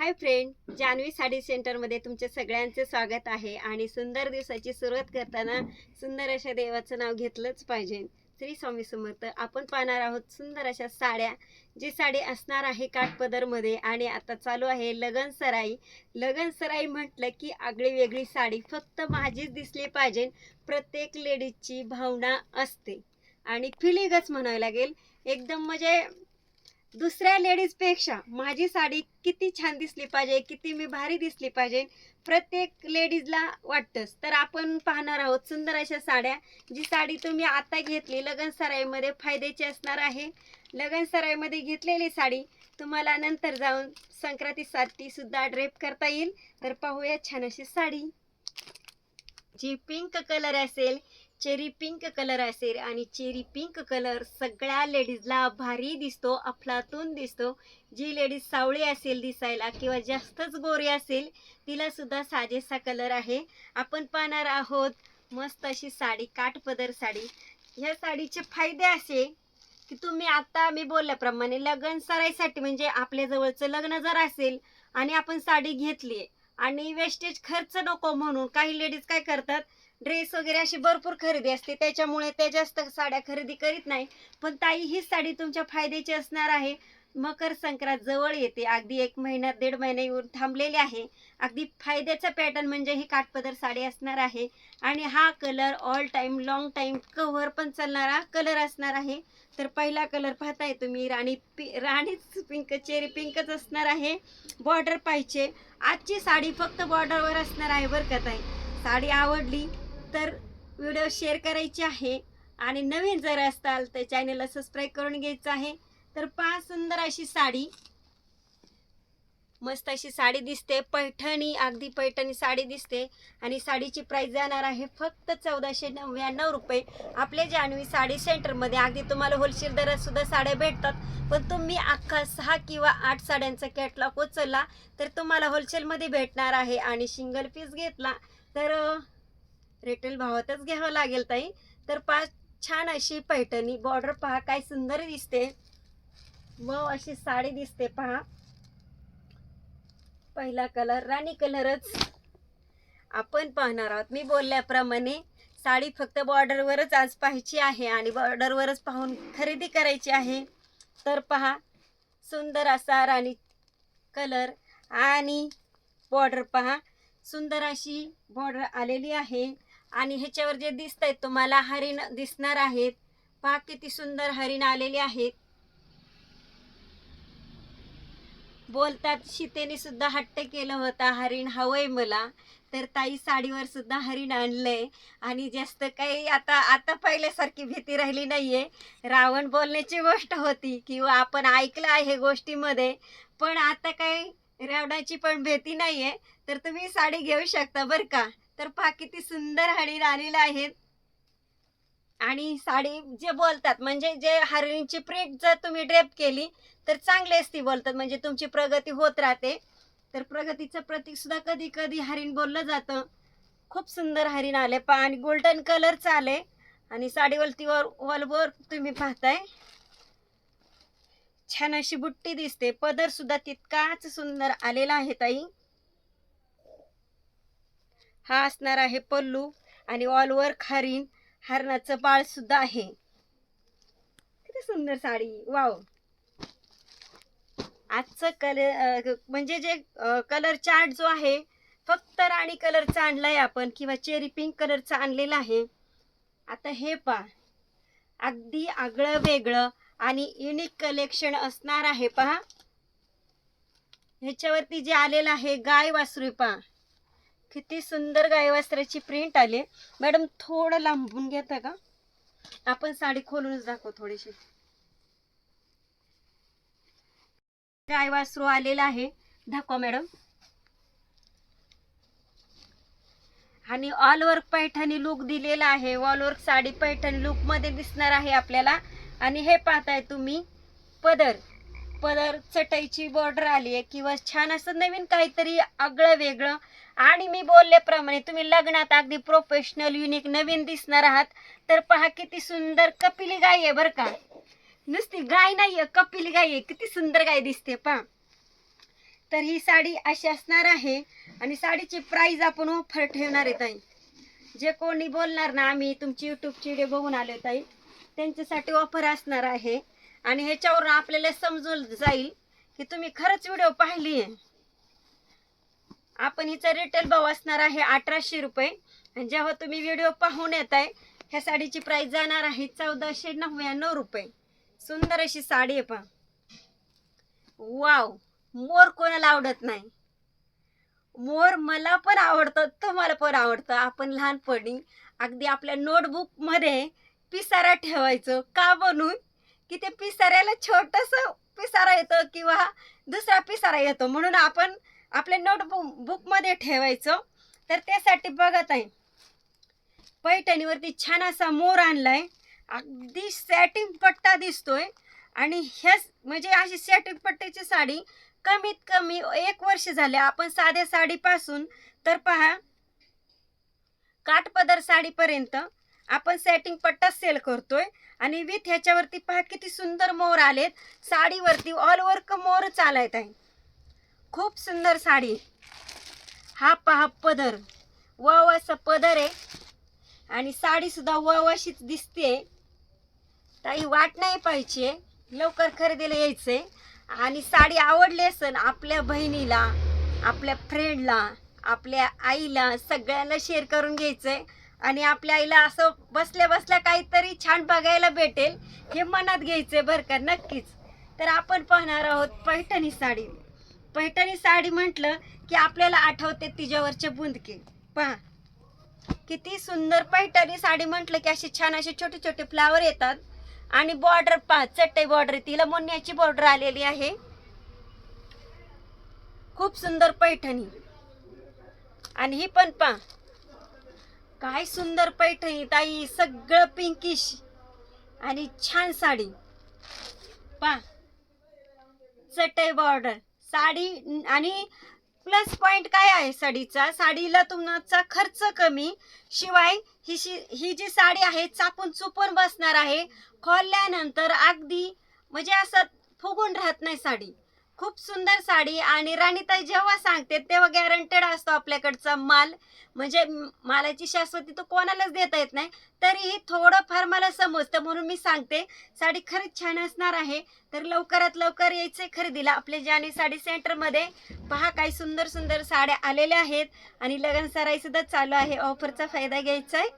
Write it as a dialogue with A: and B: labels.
A: Hi friend Janhvi sari सेंटरमध्ये तुमचे सगळ्यांचे स्वागत आहे आणि सुंदर दिवसाची सुरुवात करताना सुंदर अशा देवाचं नाव घेतलंच पाहिजे. श्री स्वामी समर्थ आपण पाहणार आहोत सुंदर अशा साड्या. जी साडी असणार आहे काठपदरमध्ये आणि आता चालू आहे लगन सराई लगन सराई म्हटलं की आगळी वेगळी साडी. फक्त माझीच दिसली पाहिजे. प्रत्येक लेडीजची भावना असते. आणि फिलिंगच म्हणावी लागेल. एकदम म्हणजे दुसऱ्या लेडीजपेक्षा माझी साडी किती छान दिसली पाहिजे किती मी भारी दिसली पाहिजे प्रत्येक लेडीजला वाटतंच. तर आपण पाहणार आहोत सुंदर अशा साड्या जी साडी तुम्ही आता घेतली लगन सराईमध्ये फायद्याची असणार आहे. लगन सराईमध्ये घेतलेली साडी तुम्हाला नंतर जाऊन संक्रांतीसाठी सुद्धा ड्रेप करता येईल. तर पाहूया छान अशी साडी. जी पिंक कलर असेल चेरी पिंक कलर असेल आणि चेरी पिंक कलर सगळ्या लेडीजला भारी दिसतो अफलातून दिसतो. जी लेडीज सावळी असेल दिसायला किंवा जास्तच गोरी असेल तिला सुद्धा साजेसा कलर आहे. आपण पाहणार आहोत मस्त अशी साडी काठपदर साडी. ह्या साडीचे फायदे असे की तुम्ही आता मी बोलल्याप्रमाणे लग्न सराईसाठी म्हणजे आपल्या जवळचं लग्न जर असेल आणि आपण साडी घेतली आणि वेस्टेज खर्च नको म्हणून काही लेडीज काय करतात ड्रेस वगैरे अशी भरपूर खरेदी असते. त्याच्यामुळे त्या जास्त साड्या खरेदी करीत नाही. पण ताई ही साडी तुमच्या फायद्याची असणार आहे. मकर संक्रांत जवळ येते. अगदी एक महिना दीड महिने येऊन थांबलेले आहे. अगदी फायद्याचा पॅटर्न म्हणजे ही काठपदर साडी असणार आहे. आणि हा colour all time long time cover पण चालणारा कलर असणार आहे. तर पहिला कलर पाहताय तुम्ही. राणी पि राणीच पिंक चेरी पिंकच असणार आहे. बॉर्डर पाहिजे. आजची साडी फक्त बॉर्डरवर असणार आहे बरं का ताई? साडी आवडली. तर व्हिडिओ शेअर करायची आहे. आणि नवीन जर असाल तर चॅनलला सबस्क्राईब करून घ्यायचं आहे. तर पहा सुंदर अशी साडी. मस्त अशी साडी दिसते. पैठणी अगदी पैठणी साडी दिसते. आणि साडीची प्राइस जाणार आहे फक्त चौदाशे नव्याण्णव रुपये. आपले जान्हवी साडी सेंटरमध्ये अगदी तुम्हाला होलसेल दरात सुद्धा साड्या भेटतात. पण तुम्ही अख्खा सहा किंवा आठ साड्यांचा कॅटलॉग उचलला तर तुम्हाला होलसेलमध्ये भेटणार आहे. आणि सिंगल पीस घेतला तर रिटेल भावातच घ्यावं लागेल ताई. तर पा छान अशी पैठणी बॉर्डर पहा काय सुंदर दिसते. व अशी साडी दिसते पहा. पहिला कलर राणी कलरच आपण पाहणार आहोत. मी बोलल्याप्रमाणे साडी फक्त बॉर्डरवरच आज पाहायची आहे आणि बॉर्डरवरच पाहून खरेदी करायची आहे. तर पहा सुंदर असा राणी कलर आणि बॉर्डर पहा. सुंदर अशी बॉर्डर आलेली आहे. आणि ह्याच्यावर जे दिसत आहेत तुम्हाला हरिण दिसणार आहेत. पहा किती सुंदर हरिण आलेले आहेत. बोलतात सीतेने सुद्धा हट्ट केलं होता हरिण हवंय मला. तर ताई साडीवर सुद्धा हरिण आणलंय. आणि जास्त काही आता आता पहिल्यासारखी भीती राहिली नाहीये. रावण बोलण्याची गोष्ट होती किंवा आपण ऐकलं आहे गोष्टीमध्ये. पण आता काही रावणाची पण भीती नाहीये. तर तुम्ही साडी घेऊ शकता बरं का? तर पहा किती सुंदर हरिण आलेलं आहेत आणि साडी जे बोलतात म्हणजे जे हरिणीची प्रिंट जर तुम्ही ड्रेप केली तर चांगलीच ती बोलतात. म्हणजे तुमची प्रगती होत राहते. तर प्रगतीचं प्रतीक सुद्धा कधी कधी हरिण बोललं जातं. खूप सुंदर हरिण आले. पा आणि गोल्डन कलरचं आले आणि साडीवरतीवर वॉलवर तुम्ही पाहताय. छान अशी बुट्टी दिसते. पदर सुद्धा तितकाच सुंदर आलेला आहे ताई. हा असणार आहे पल्लू आणि ऑलवर खारीन हरणाचं बाळ सुद्धा आहे. किती सुंदर साडी. वाव आजचं कलर म्हणजे जे कलर चार्ट जो आहे फक्त राणी कलरचा आणलाय आपण किंवा चेरी पिंक कलरचा आणलेला आहे. आता हे पा अगदी आगळं वेगळं आणि युनिक कलेक्शन असणार आहे पहा. ह्याच्यावरती जे आलेलं आहे गाय वासरू पहा. किती सुंदर गायवास्त्राची प्रिंट आली. मॅडम थोडं लांबून घेता का? आपण साडी खोलूनच दाखव थोडीशी. गाय वासरू आलेला आहे. दाखवा मॅडम. आणि ऑल वर्क पैठणी लुक दिलेला आहे. ऑल वर्क साडी पैठणी लुकमध्ये दिसणार आहे आपल्याला. आणि हे पाहताय तुम्ही पदर. पदर चटईची बॉर्डर आली आहे किंवा छान असं नवीन काहीतरी आगळं वेगळं. आणि मी बोलल्याप्रमाणे तुम्ही लग्नात अगदी प्रोफेशनल युनिक नवीन दिसणार आहात. तर पहा किती सुंदर कपिली गाय आहे बरं का. नुसती गाय नाहीये कपिली गाय आहे. किती सुंदर गाय दिसते पहा. तर ही साडी अशी असणार आहे. आणि साडीची प्राईज आपण ऑफर ठेवणार आहे ताई. जे कोणी बोलणार ना आम्ही तुमची युट्यूबची व्हिडिओ बघून आले ताई. त्यांच्यासाठी ऑफर असणार आहे. आणि ह्याच्यावरून आपल्याला समजून जाईल की तुम्ही खरंच व्हिडिओ पाहिली आहे. आपण हिचा रिटेल भाव असणार आहे अठराशे रुपये. आणि जेव्हा तुम्ही व्हिडिओ पाहून येत आहे ह्या साडीची प्राइस जाणार आहे चौदाशे नव्याण्णव रुपये. सुंदर अशी साडी आहे पहा. वाव मोर कोणाला आवडत नाही. मोर मला पण आवडतं तुम्हाला पण आवडतं. आपण लहानपणी अगदी आपल्या नोटबुकमध्ये पिसारा ठेवायचो. का बनून? की ते पिसाऱ्याला छोटस पिसारा येतो किंवा दुसरा पिसारा येतो. म्हणून आपण आपल्या नोटबुक बुकमध्ये ठेवायचो. तर त्यासाठी बघत आहे पैठणीवरती छान असा मोर आणलाय. अगदी सॅटिंग पट्टा दिसतोय. आणि ह्याच म्हणजे अशी सॅटिंग पट्ट्याची साडी कमीत कमी एक वर्ष झाले. आपण साध्या साडीपासून तर पहा काठपदर साडीपर्यंत आपण सॅटिंग पट्टा सेल करतोय. आणि विथ ह्याच्यावरती पहा किती सुंदर मोर आलेत. साडीवरती ऑल वर्क मोर चालत आहे. खूप सुंदर साडी. हा पहा पदर. वाव असा पदर आहे. आणि साडी सुद्धा वाव अशीच दिसते ताई वाट नाही पाहिजे लवकर खरेदीला यायचंय. आणि साडी आवडली असेल आपल्या बहिणीला आपल्या फ्रेंडला आपल्या आईला सगळ्यांना शेअर करून घ्यायचंय. आणि आपल्या आईला असं बसल्या बसल्या काहीतरी छान बघायला भेटेल हे मनात घ्यायचंय बरं का नक्कीच. तर आपण पाहणार आहोत पैठणी साडी. पैठणी साडी म्हटलं की आपल्याला आठवते तिच्यावरचे बुंदके. पहा. किती सुंदर पैठणी साडी म्हटलं की असे छान असे छोटे छोटे फ्लावर येतात. आणि बॉर्डर पहा चटई बॉर्डर तिला मोन्याची बॉर्डर आलेली आहे. खूप सुंदर पैठणी. आणि ही पण पहा. काय सुंदर पैठणी ताई सगळं पिंकिश आणि छान साडी. पा चटई बॉर्डर साडी आणि प्लस पॉइंट काय आहे साडीचा? साडीला तुमचा खर्च कमी. शिवाय ही शि ही जी साडी आहे चापून चुपून बसणार आहे. खोलल्यानंतर अगदी म्हणजे असं फुगून राहत नाही साडी. खूप सुंदर साडी आणि राणीताई जेव्हा सांगते तेव्हा गॅरंटेड असतो आपल्याकडचा माल. म्हणजे मालाची शाश्वती तो कोणालाच देता येत नाही. तरीही थोडंफार मला समजतं म्हणून मी सांगते साडी खरंच छान असणार आहे. तर लवकरात लवकर यायचंय खरेदीला. आपल्या जानी साडी सेंटरमध्ये पहा काही सुंदर सुंदर साड्या आलेल्या आहेत. आणि लग्न सराईसुद्धा चालू आहे. ऑफरचा फायदा घ्यायचा आहे